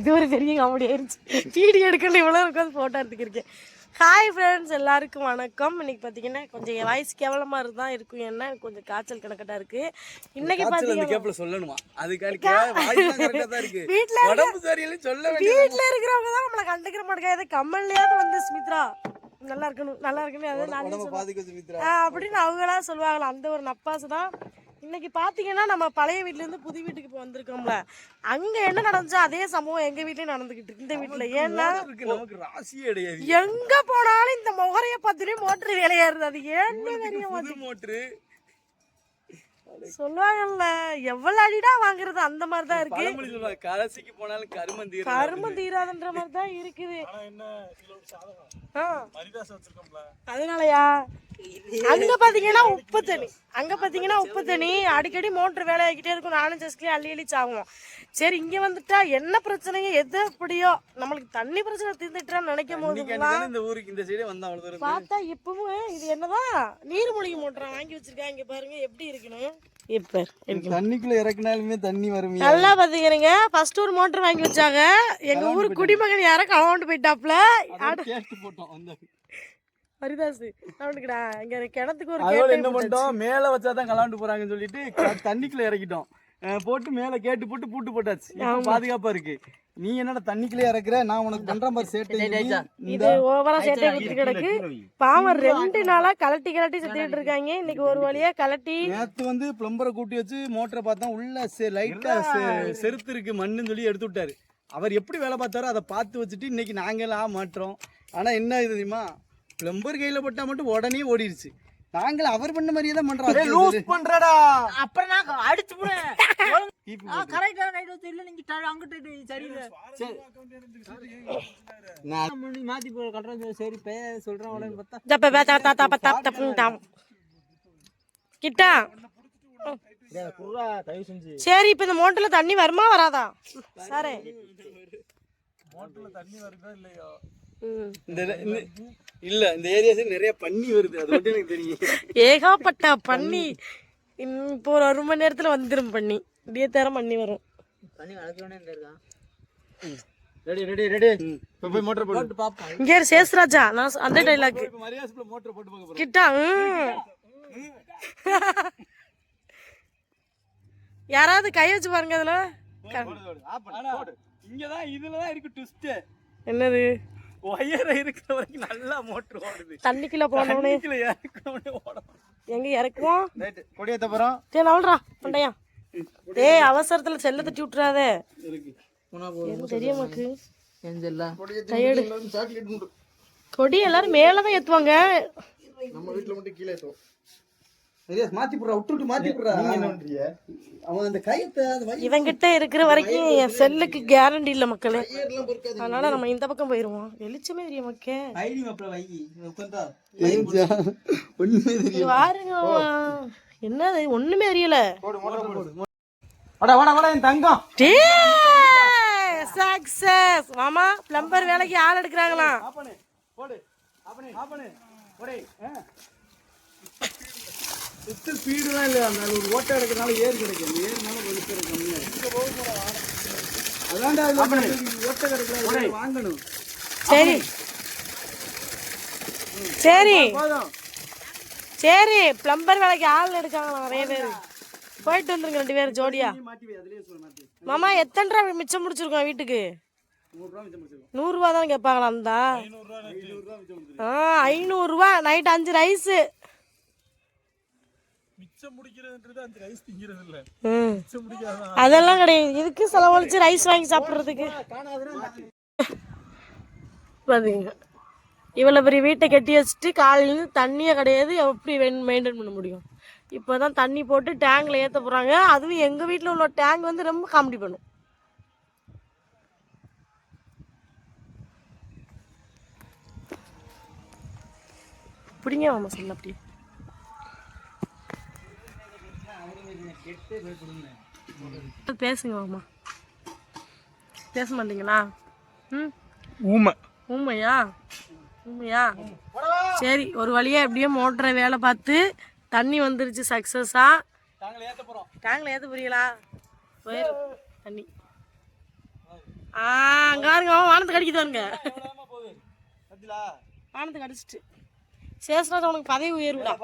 இது ஒரு பெரிய காமெடி ஆயிருச்சு. வீடியோ எடுக்கல இவ்வளோ உட்காந்து ஃபோட்டோ எடுத்துக்கிருக்கேன் ஹாய் ஃப்ரெண்ட்ஸ் எல்லாருக்கும் வணக்கம். இன்னைக்கு பார்த்தீங்கன்னா கொஞ்சம் என் வாய்ஸ் கேவலமாக தான் இருக்கும். எனக்கு கொஞ்சம் காய்ச்சல் கணக்கட்டாக இருக்குது இன்னைக்கு பார்த்தீங்கன்னா சொல்லணுமா? அதுக்கான இருக்கு. சரியில்லைன்னு சொல்ல வீட்டில் இருக்கிறவங்க தான் நம்மளை கண்டுக்கிற மாட்டேங்க. கம்மல்லையாவது வந்து ஸ்மித்ரா நல்லா இருக்கணும் நல்லா இருக்கணும். அதை அப்படின்னு அவங்களா சொல்லுவாங்களா. அந்த ஒரு நப்பாசு தான் இன்னைக்கு பார்த்தீங்கன்னா நம்ம பழைய வீட்லேருந்து புது வீட்டுக்கு இப்போ வந்திருக்கோம்ல. அங்கே என்ன நடந்துச்சோ அதே சம்பவம் எங்கள் வீட்லேயும் நடந்துக்கிட்டு இருக்கு. இந்த வீட்டில் ஏன்னா எங்க போனாலும் இந்த முகரைய பார்த்துட்டு மோட்டர் வேலையாருது அது ஏன்னு தெரிய மோட்டரு சொல்லுவாங்கல்ல எவ்வளவு அடிடா வாங்குறது? அந்த மாதிரி தான் இருக்கு கடைசிக்கு போனாலும் கருமந்தி கருமம் தீராதுன்ற மாதிரி தான் இருக்குது ஆ. அதனாலயா? அங்க பாத்தீங்கன்னா உப்பு தண்ணி. அங்க பாத்தீங்கன்னா உப்பு தண்ணி. அடிக்கடி மோட்டர் வேலை ஆகிட்டே இருக்கும். நானும் ஜஸ்ட்லி அள்ளி அள்ளி சாகும் சரி இங்க வந்துட்டா என்ன பிரச்சனைங்க? எது எப்படியோ? நம்மளுக்கு தண்ணி பிரச்சனை தீர்ந்துட்டான்னு நினைக்கும் தானே இந்த ஊருக்கு இந்த சைடே வந்தா பார்த்தா இப்பவும் இது என்னதான்? நீர்மூழ்கி மோட்டர் வாங்கி வச்சிருக்காங்க இங்க பாருங்க. எப்படி இருக்கணும்? இப்ப தண்ணிக்குள்ள இறக்குனாலுமே தண்ணி வரும்? நல்லா பாத்தீங்க ஃபர்ஸ்ட் ஒரு மோட்டர் வாங்கி வச்சாங்க. எங்க ஊர் குடிமகன் யாரோ களவாண்டு போயிட்டாப்ல போட்டோம் அந்த ஹரிதாஸ் அவனுக்குடா இங்க கிணத்துக்கு ஒரு என்ன பண்ணிட்டோம்? மேல வச்சாதான் கலாண்டு போறாங்கன்னு சொல்லிட்டு தண்ணிக்குள்ள இறக்கிட்டோம். போட்டு மேல கேட்டு போட்டு பூட்டு போட்டாச்சு. இப்ப பாதுகாப்பா இருக்கு. நீ என்னடா தண்ணிக்குள்ளே இறக்குற? நான் உனக்கு பண்ற மாதிரி சேட்டை இது ஓவரா சேட்டை குத்தி கிடக்கு. பாவம் ரெண்டு நாளா கலட்டி கலட்டி சுத்திட்டு இருக்காங்க. இன்னைக்கு ஒரு வழியா கலட்டி. நேத்து வந்து பிளம்பரை கூட்டி வச்சு மோட்டரை பார்த்தா உள்ள லைட்டா செருத்து இருக்கு மண்ணுன்னு சொல்லி எடுத்து விட்டாரு. அவர் எப்படி வேலை பார்த்தாரோ அதை பார்த்து வச்சுட்டு இன்னைக்கு நாங்களாம் மாற்றோம் ஆனா என்ன இது தெரியுமா? பிளம்பர் கையில போட்டா மட்டும் உடனே ஓடிடுச்சு நாங்கள் அவர் பண்ண மாதிரியே தான் பண்றோம் பண்றடா. அப்புறம் நான் அடிச்சு போறேன் கரெக்டா ரைட் இல்ல நீங்க அங்கிட்டு சரியில்லை. நான் முன்னாடி மாத்தி போய் கட்டுறேன் சரி பே சொல்றேன் உடனே பார்த்தா தப்ப பே தா தா தா ப தப் தப்புன்னு தாம் கிட்டா? குர்ரா தயவு செஞ்சு. சரி இப்ப இந்த மோட்டர்ல தண்ணி வருமா வராதா? சாரே. ம். இந்த இந்த- இல்ல இந்த ஏரியா நிறைய பண்ணி வருது. அது மட்டும் எனக்கு தெரியும். ஏகப்பட்ட பண்ணி இன்னும் இப்போ ஒரு ஒரு மணி நேரத்துல வந்துரும் பண்ணி இப்படியே தரம் பண்ணி வரும். தண்ணி வளர்க்கணும்னு ரெடி ரெடி ரெடி. இப்போ போய் மோட்டர் போட்டு பாப்போம். இங்கே இரு, சேஸ்ராஜா நான் அந்த டைலாக் இப்போ மரியாதை மோட்டர் போட்டு பார்க்க கிட்டா. யாராவது கை வச்சு பாருங்க அதுல. க- இங்கதான் இதுலதான் இருக்கு ட்விஸ்ட் என்னது? ஒயர் இருக்கிற வரைக்கும் நல்லா மோட்டர் ஓடுது. தண்ணிக்குள்ள போனவனே தண்ணிக்குள்ள இறக்கணும்னே ஓடும். எங்க இறக்குவோம்? ரைட் கொடியேத்த போறோம். சரி நவல்றா பண்டையா? ஏய் அவசரத்துல செல்ல தட்டி விட்டுறாதே. எனக்கு தெரியும் உனக்கு? செஞ்சல்ல கையெடு கொடி எல்லாரும் மேலதான் ஏத்துவாங்க. நம்ம வீட்ல மட்டும் கீழே ஏத்துவோம். சரியா மாத்தி போடுறா விட்டு விட்டு மாத்தி போடுறா நீங்க என்ன பண்றீங்க அவன் அந்த கயத்தை அந்த வயிறு இவங்கிட்ட இருக்கிற வரைக்கும் என் செல்லுக்கு கேரண்டி இல்ல மக்களே. அதனால நம்ம இந்த பக்கம் போயிருவோம். வெளிச்சமே தெரியும் மக்கே ஐடி வை ஒண்ணுமே பாருங்க என்னது? ஒண்ணுமே தெரியல. வாடா வாடா வாடா என் தங்கம். சக்சஸ் மாமா பிளம்பர் வேலைக்கு ஆள் எடுக்கிறாங்களாம். சுத்து ஸ்பீடு தான் இல்லை அந்த ஒரு ஓட்டை எடுக்கிறனால ஏர் கிடைக்கும். ஏறுனால வெளிச்சம் கம்மியாக இருக்கு அதான்டா ஓட்டை கிடைக்கல வாங்கணும். சரி. சரி. சரி பிளம்பர் வேலைக்கு ஆள் எடுக்காங்களாம் நிறைய பேர். போயிட்டு வந்துருங்க ரெண்டு பேரும் ஜோடியா. மாமா எத்தனை ரூபா மிச்சம் முடிச்சிருக்கோம் வீட்டுக்கு? நூறுரூவா மிச்சம் முடிச்சிருக்கோம். நூறுரூவா தான் கேட்பாங்களா அந்த ஆ ஐநூறுரூவா நைட் அஞ்சு ரைஸு அதெல்லாம் கிடையாது. இதுக்கு செலவழிச்சு ரைஸ் வாங்கி சாப்பிட்றதுக்கு. பாத்தீங்க. இவ்வளோ பெரிய வீட்டை கட்டி வச்சுட்டு காலையிலேருந்து தண்ணியே கிடையாது. எப்படி மெயின்டைன் பண்ண முடியும்? இப்போ தான் தண்ணி போட்டு டேங்கில் ஏற்ற போகிறாங்க அதுவும் எங்கள் வீட்டில் உள்ள டேங்க் வந்து ரொம்ப காமெடி பண்ணும். பிடிங்க மாமா சொல்ல அப்படியே. பேசுங்க மாமா பேச மாட்டீங்களா? ம்? ஊமை. உண்மையா உண்மையா சரி ஒரு வழியா எப்படியோ மோட்டரை வேலை பார்த்து தண்ணி வந்துருச்சு சக்ஸஸா நாங்கள் ஏற்ற போகிறோம் டேங்கில் ஏற்ற புரியலா போயிரு. தண்ணி. ஆ அங்க பாருங்க வானத்துக்கு போகுது பாத்தீங்களா வானத்துக்கு அடிச்சிட்டு. சேஷராஜ் உனக்கு பதவி உயர்வுடா.